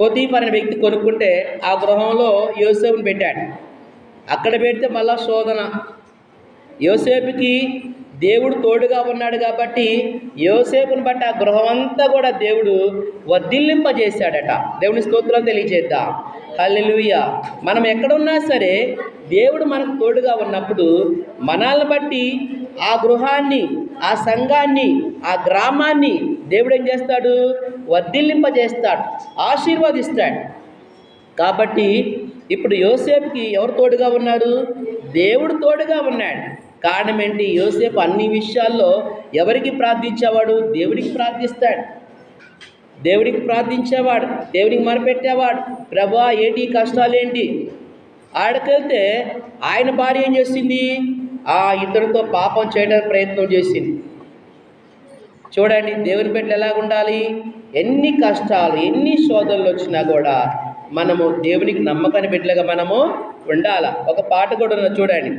Potiphar అనే వ్యక్తి కొనుక్కుంటే ఆ గృహంలో యోసేపుని పెట్టాడు. అక్కడ పెడితే మళ్ళా శోధన. యోసేపుకి దేవుడు తోడుగా ఉన్నాడు కాబట్టి యోసేపుని బట్టి ఆ గృహం అంతా కూడా దేవుడు వర్ధిల్లింపజేశాడట. దేవుని స్తోత్రం తెలియజేద్దాం. హల్లెలూయ. మనం ఎక్కడున్నా సరే దేవుడు మనకు తోడుగా ఉన్నప్పుడు మనల్ని బట్టి ఆ గృహాన్ని ఆ సంఘాన్ని ఆ గ్రామాన్ని దేవుడు ఏం చేస్తాడు? వర్ధిల్లింపజేస్తాడు ఆశీర్వదిస్తాడు. కాబట్టి ఇప్పుడు యోసేపుకి ఎవరు తోడుగా ఉన్నారు? దేవుడు తోడుగా ఉన్నాడు. కారణం ఏంటి? యోసేపు అన్ని విషయాల్లో ఎవరికి ప్రార్థించేవాడు? దేవుడికి ప్రార్థిస్తాడు. దేవుడికి ప్రార్థించేవాడు దేవుడికి మరపెట్టేవాడు. ప్రభా ఏంటి? కష్టాలు కష్టాలేంటి ఆడకెళ్తే ఆయన భార్య ఏం చేసింది? ఆ ఇతరుతో పాపం చేయడానికి ప్రయత్నం చేసింది. చూడండి దేవుని బిడ్డలు ఎలా ఉండాలి ఎన్ని కష్టాలు ఎన్ని శోధనలు వచ్చినా కూడా మనము దేవునికి నమ్మకాన్ని బిడ్డలుగా మనము ఉండాల? ఒక పాట కూడా ఉన్నది చూడండి.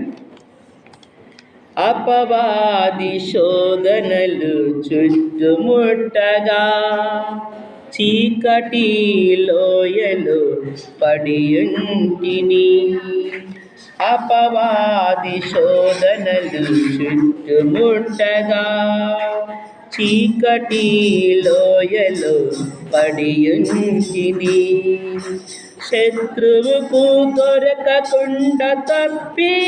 అపవాది శోధనలు చుట్టుముట్టగా చీకటి లోయలు పడియుంటిని అపవాది శోధనలు చుట్టుముట్టగా చీకటి లోయలో పడియుంచిని శత్రువుకు దొరకకుండా తప్పించినావే.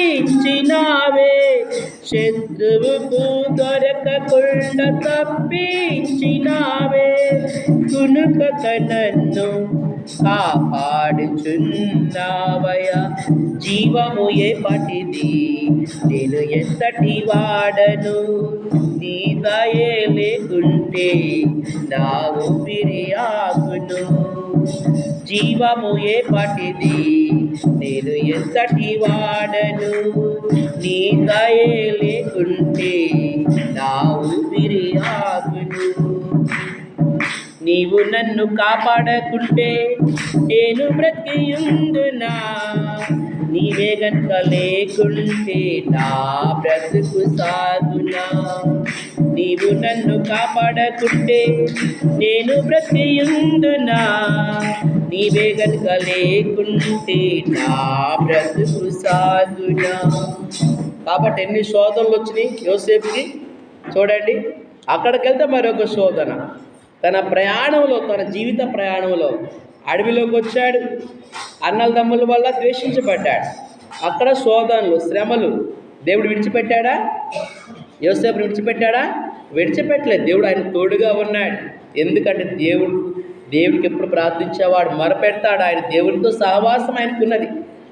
శత్రువుకు దొరకకుండా తప్పించినావే కునుకక నన్ను కాపాడుచున్నావయ జీవము ఏ పటిది నేను ఎంతటి వాడను నీ దయే లేకుంటే నా ఊపిరి ఆగును జీవము ఏ పటిది నేను ఎంతటి వాడను? నీ దయే లేకుంటే నా ఊపిరి ఆగును. నీవు నన్ను కాపాడకుంటే నేను బ్రతికియుందునా? నీవే గనుక లేకుంటే నా బ్రతుకు సాగునా నీవు నన్ను కాపాడకుంటే నేను బ్రతికియుందునా నీవే గనుక లేకుంటే నా బ్రతుకు సాగునా కాబట్టి ఎన్ని శోధనలు వచ్చినాయి యోసేపుకి? చూడండి అక్కడికి వెళ్తే మరొక శోధన. తన ప్రయాణంలో తన జీవిత ప్రయాణంలో అడవిలోకి వచ్చాడు. అన్నల తమ్ముల వల్ల ద్వేషించబడ్డాడు. అక్కడ శోధనలు శ్రమలు దేవుడు విడిచిపెట్టాడా? యోసేపు విడిచిపెట్టాడా? విడిచిపెట్టలేదు. దేవుడు ఆయన తోడుగా ఉన్నాడు. ఎందుకంటే దేవుడు దేవుడికి ఎప్పుడు ప్రార్థించేవాడు మొరపెడతాడు. ఆయన దేవుడితో సహవాసం ఆయనకున్నది.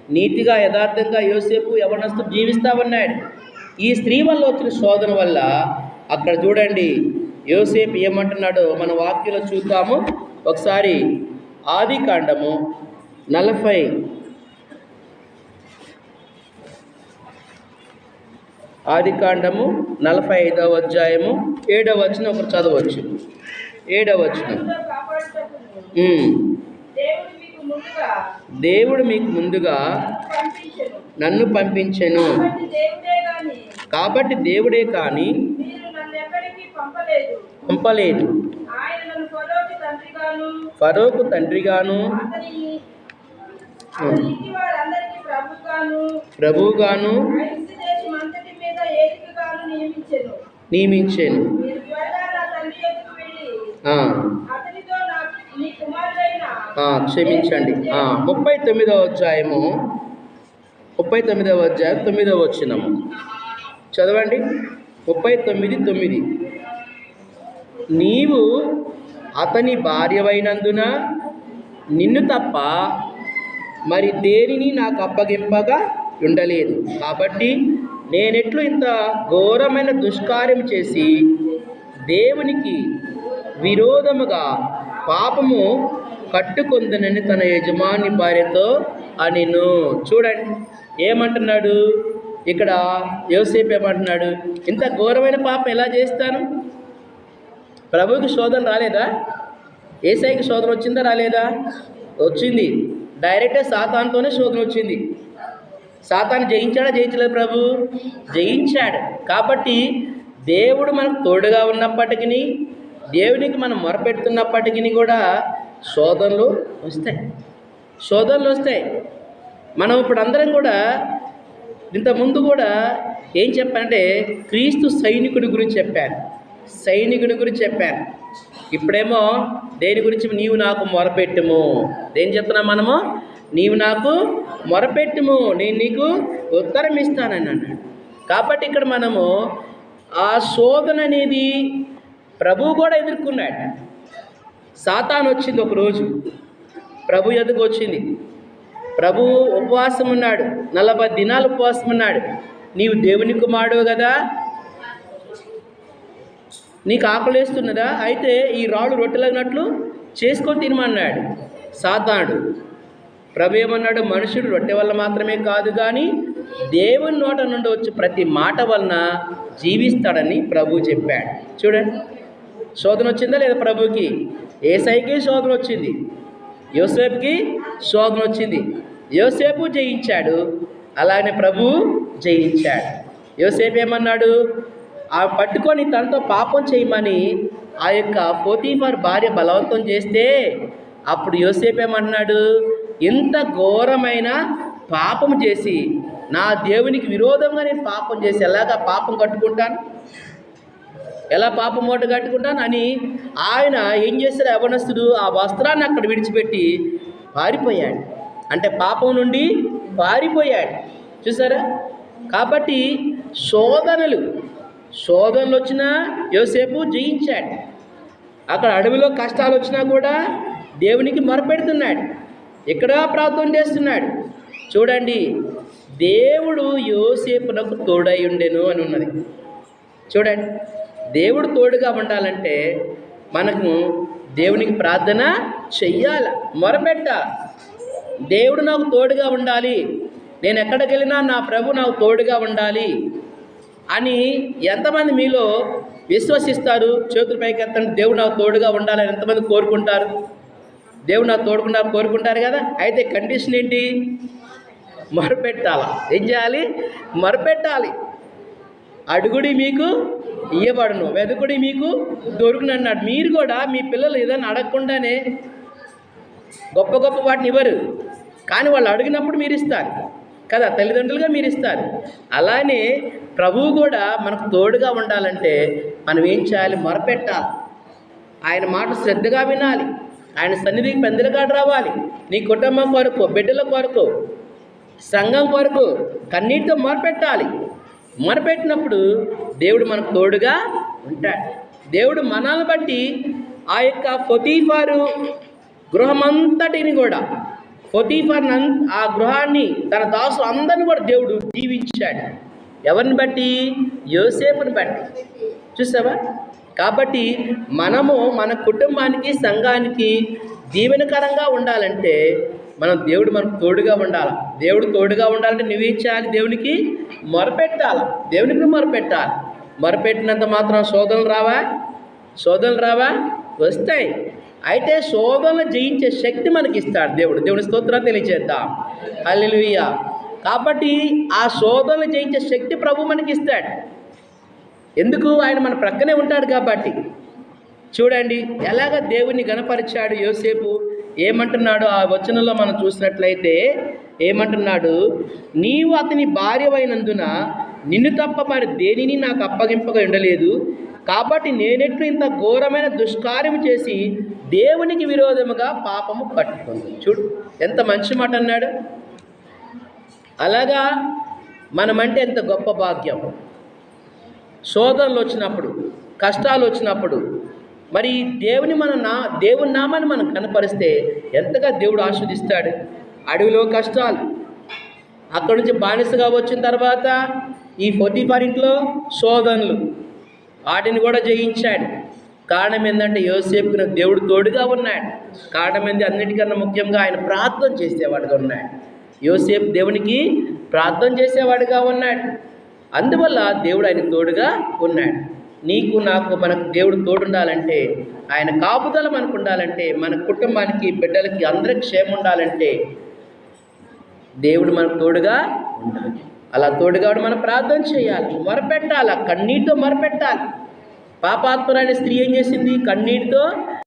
నీతిగా యథార్థంగా యోసేపు యవనస్తు జీవిస్తా ఉన్నాడు. ఈ స్త్రీ వల్ల వచ్చిన శోధన వల్ల అక్కడ చూడండి యోసేపు ఏమంటున్నాడో మన వాక్యంలో చూద్దాము. ఒకసారి ఆది కాండము నలభై. ఆది కాండము నలభై ఐదవ అధ్యాయము ఏడవ వచ్చిన ఒకరు చదవచ్చు. ఏడవ వచ్చిన. దేవుడు మీకు ముందుగా నన్ను పంపించెను. కాబట్టి దేవుడే కానీ పంపలేదు. ఫరోకి తండ్రిగాను ఫరోకు తండ్రిగాను అతని అతని ఇంటి వారందరికీ ప్రభుగాను. నియమించెను. క్షమించండి. ముప్పై తొమ్మిదవ అధ్యాయము. ముప్పై తొమ్మిదవ అధ్యాయం తొమ్మిదవ వచ్చినము చదవండి. ముప్పై తొమ్మిది తొమ్మిది. నీవు అతని భార్యవైనందున నిన్ను తప్ప మరి దేనిని నాకు అప్పగింపగా ఉండలేదు. కాబట్టి నేనెట్లు ఇంత ఘోరమైన దుష్కార్యం చేసి దేవునికి విరోధముగా పాపము కట్టుకొందనని తన యజమాని భార్యతో అనిను. చూడండి ఏమంటున్నాడు? ఇక్కడ యోసేపు ఏమంటున్నాడు? ఇంత ఘోరమైన పాపం ఎలా చేస్తాను? ప్రభువుకి శోధన రాలేదా? ఏసైకి శోధన వచ్చిందా? రాలేదా? వచ్చింది. డైరెక్ట్గా సాతాన్తోనే శోకం వచ్చింది. సాతాను జయించాడా? జయించలేదు ప్రభు. జయించాడు. కాబట్టి దేవుడు మనకు తోడుగా ఉన్నప్పటికీ దేవునికి మనం మొరపెడుతున్నప్పటికీ కూడా శోధనలు వస్తాయి. శోధనలు వస్తాయి. మనం ఇప్పుడు అందరం కూడా ఇంతకుముందు కూడా ఏం చెప్పానంటే క్రీస్తు సైనికుడి గురించి చెప్పాను. సైనికుడి గురించి చెప్పాను. ఇప్పుడేమో దేని గురించి నీవు నాకు మొరపెట్టుము? దేని చెప్తున్నాం మనము? నీవు నాకు మొరపెట్టుము. నేను నీకు ఉత్తరం ఇస్తానని అన్నాడు. కాబట్టి ఇక్కడ మనము ఆ శోధన అనేది ప్రభువు కూడా ఎదుర్కొన్నాడు. సాతాను వచ్చింది ఒకరోజు ప్రభు ఎదుగు వచ్చింది. ప్రభు ఉపవాసం ఉన్నాడు. నలభై దినాలు ఉపవాసం ఉన్నాడు. నీవు దేవుని కుమారుడు కదా. నీకు ఆకలేస్తున్నదా? అయితే ఈ రాళ్ళు రొట్టెలగినట్లు చేసుకొని తినమన్నాడు. సాతానుడు. ప్రభు ఏమన్నాడు? మనుషుడు రొట్టె వల్ల మాత్రమే కాదు కానీ దేవుని నోట నుండి వచ్చే ప్రతి మాట వలన జీవిస్తాడని ప్రభు చెప్పాడు. చూడండి. శోధన వచ్చిందా లేదా ప్రభుకి ఏసైకి శోధన వచ్చింది. యోసేపుకి శోధన వచ్చింది. యోసేపు జయించాడు. అలానే ప్రభు జయించాడు. యోసేపు ఏమన్నాడు? ఆ పట్టుకొని తనతో పాపం చేయమని ఆ యొక్క పోతీఫర్ భార్య బలవంతం చేస్తే అప్పుడు యోసేపు ఏమన్నాడు? ఇంత ఘోరమైన పాపం చేసి నా దేవునికి విరోధంగా నేను పాపం చేసి ఎలాగా పాపం కట్టుకుంటాను? ఎలా పాపం మూట కట్టుకుంటాను? అని ఆయన ఏం చేశాడు? యవనస్తుడు ఆ వస్త్రాన్ని అక్కడ విడిచిపెట్టి పారిపోయాడు. అంటే పాపం నుండి పారిపోయాడు. చూసారా? కాబట్టి శోధనలు శోధనలు వచ్చినా యోసేపు జయించాడు. అక్కడ అడవిలో కష్టాలు వచ్చినా కూడా దేవునికి మొరపెడుతున్నాడు. ఇక్కడ ప్రార్థన చేస్తున్నాడు. చూడండి దేవుడు యోసేపునకు తోడై ఉండెను అని ఉన్నది. చూడండి దేవుడు తోడుగా ఉండాలంటే మనకు దేవునికి ప్రార్థన చెయ్యాలి మొరపెట్టాలి దేవుడు నాకు తోడుగా ఉండాలి. నేను ఎక్కడికి వెళ్ళినా నా ప్రభు నాకు తోడుగా ఉండాలి. అని ఎంతమంది మీలో విశ్వసిస్తారు? చేతుల పైకి ఎత్తండి దేవుడు నాకు తోడుగా ఉండాలని ఎంతమంది కోరుకుంటారు? దేవుడు నాకు తోడుకుండా కోరుకుంటారు కదా? అయితే కండిషన్ ఏంటి? మరపెట్టాలా. ఏం చేయాలి? మరపెట్టాలి. అడుగుడి మీకు ఇయ్యబడును. వెదుకుడి మీకు దొరుకును అన్నాడు. మీరు కూడా మీ పిల్లలు ఏదైనా అడగకుండానే గొప్ప గొప్ప వాటిని ఇవ్వరు. కానీ వాళ్ళు అడిగినప్పుడు మీరు ఇస్తారు. కదా? తల్లిదండ్రులుగా మీరు ఇస్తారు. అలానే ప్రభువు కూడా మనకు తోడుగా ఉండాలంటే మనం ఏం చేయాలి? మొరపెట్టాలి. ఆయన మాట శ్రద్ధగా వినాలి. ఆయన సన్నిధికి పెందలుగా రావాలి. నీ కుటుంబం కొరకు బిడ్డల కొరకు సంఘం కొరకు కన్నీటితో మొరపెట్టాలి. మొరపెట్టినప్పుడు దేవుడు మనకు తోడుగా ఉంటాడు. దేవుడు మనల్ని బట్టి ఆ యొక్క ఫొతీఫారు గృహమంతటిని కూడా ఫొతీఫార్ ఆ గృహాన్ని తన దాసు అందరిని కూడా దేవుడు దీవించాడు. ఎవరిని బట్టి? యోసేపుని బట్టి. చూసావా? కాబట్టి మనము మన కుటుంబానికి సంఘానికి దీవెనకరంగా ఉండాలంటే మనం దేవుడు మనకు తోడుగా ఉండాలి? దేవుడు తోడుగా ఉండాలంటే నువ్వు చేయాలి? దేవునికి మొరపెట్టాలి? దేవునికి మొరపెట్టాలి. మొరపెట్టినంత మాత్రం శోధనలు రావా? శోధనలు రావా? వస్తాయి. అయితే శోధనలు జయించే శక్తి మనకి ఇస్తాడు దేవుడు. దేవుని స్తోత్రం తెలియజేద్దాం అల్లెలుయ్యా కాబట్టి ఆ శోధనలు జయించే శక్తి ప్రభు మనకి ఇస్తాడు ఎందుకు? ఆయన మన ప్రక్కనే ఉంటాడు కాబట్టి. చూడండి ఎలాగ దేవుని గణపరిచాడు యోసేపు? ఏమంటున్నాడు ఆ వచనంలో మనం చూసినట్లయితే ఏమంటున్నాడు? నీవు అతని భార్యవైనందున నిన్ను తప్ప మరి దేనిని నాకు అప్పగింపగా ఉండలేదు. కాబట్టి నేనెట్లు ఇంత ఘోరమైన దుష్కార్యం చేసి దేవునికి విరోధముగా పాపము పట్టుకుంది చూడు ఎంత మంచి మాట అన్నాడు. అలాగా మనమంటే ఎంత గొప్ప భాగ్యం. శోధనలు వచ్చినప్పుడు కష్టాలు వచ్చినప్పుడు మరి దేవుని మన నా దేవుని నామాన్ని మనం కనపరిస్తే ఎంతగా దేవుడు ఆస్వాదిస్తాడు అడవిలో కష్టాలు అక్కడి నుంచి బానిసగా వచ్చిన తర్వాత ఈ పొతిఫార్ ఇంట్లో శోధనలు వాటిని కూడా జయించాడు. కారణం ఏంటంటే యోసేపుకున్న దేవుడు తోడుగా ఉన్నాడు. కారణం ఏంది? అన్నిటికన్నా ముఖ్యంగా ఆయన ప్రార్థన చేసేవాడుగా ఉన్నాడు. యోసేపు దేవునికి ప్రార్థన చేసేవాడుగా ఉన్నాడు. అందువల్ల దేవుడు ఆయన తోడుగా ఉన్నాడు. నీకు నాకు మనకు దేవుడు తోడుండాలంటే ఆయన కాపుదల మనకు ఉండాలంటే మన కుటుంబానికి బిడ్డలకి అందరికి క్షేమం ఉండాలంటే దేవుడు మనకు తోడుగా ఉండాలి. అలా తోడుగా మనం ప్రార్థన చేయాలి. మొరపెట్టాలి కన్నీటితో మొరపెట్టాలి. పాపాత్మరాని స్త్రీ ఏం చేసింది? కన్నీటితో